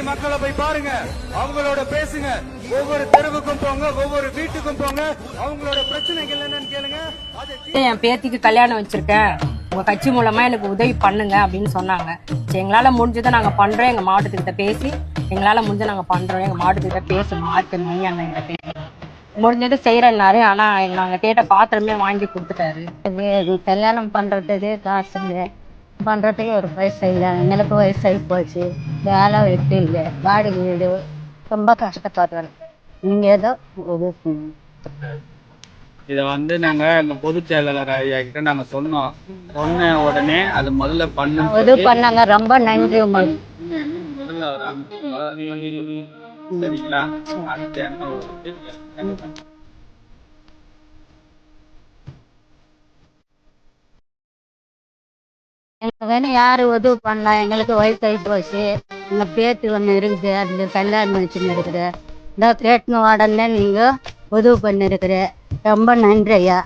மீதி மக்களை போய் பாருங்க. அவங்களோட பேசுங்க. ஒவ்வொரு தெருவுக்கும் போங்க ஒவ்வொரு வீட்டுக்கும் போங்க. அவங்களோட பிரச்சனைகள் என்னன்னு கேளுங்க. என் பேத்திக்கு கல்யாணம் வச்சிருக்கேன் உங்க கட்சி மூலமா எனக்கு உதவி பண்ணுங்க அப்படின்னு சொன்னாங்க. சரி எங்களால முடிஞ்சதை நாங்க பண்றோம். எங்க மாவட்டத்துக்கிட்ட பேசி எங்களால முடிஞ்ச நாங்க பண்றோம். எங்க மாவட்டத்துக்கிட்ட பேசணும் மார்க்க மைய அண்ணன் பேசி. முடிஞ்சது செய்யறேன்னாரு ஆனா நாங்க கேட்ட பாத்திரமே வாங்கி கொடுத்துட்டாரு. இது கல்யாணம் பண்ணுறதுக்கு காசு இல்லை. பண்ணுறதுக்கு ஒரு பைசா இல்லை எங்களுக்கு வயசாகி போச்சு வேலை வெட்டி இல்லை வாடகை வீடு ரொம்ப கஷ்டப்படுறேன் நீங்கள் ஏதோ உதவி. இதை வந்து நாங்க எங்க பொதுச் செயலாளர் ஐயா கிட்ட நாங்க சொன்னோம் சொன்ன உடனே அது முதல்ல பண்ணு உதவி பண்ணாங்க ரொம்ப நன்றி உங்களுக்கு சரிங்களா அடுத்து வேணும் யார் உதவி பண்ணலாம் எங்களுக்கு வயசாகி போச்சு. எங்கள் பேத்தி ஒன்று இருக்குது. அது கல்யாணம் வச்சுன்னு இருக்குது. இந்த கேட்டுன்னு உடனே நீங்கள் உதவி பண்ணிருக்கிற ரொம்ப நன்றி ஐயா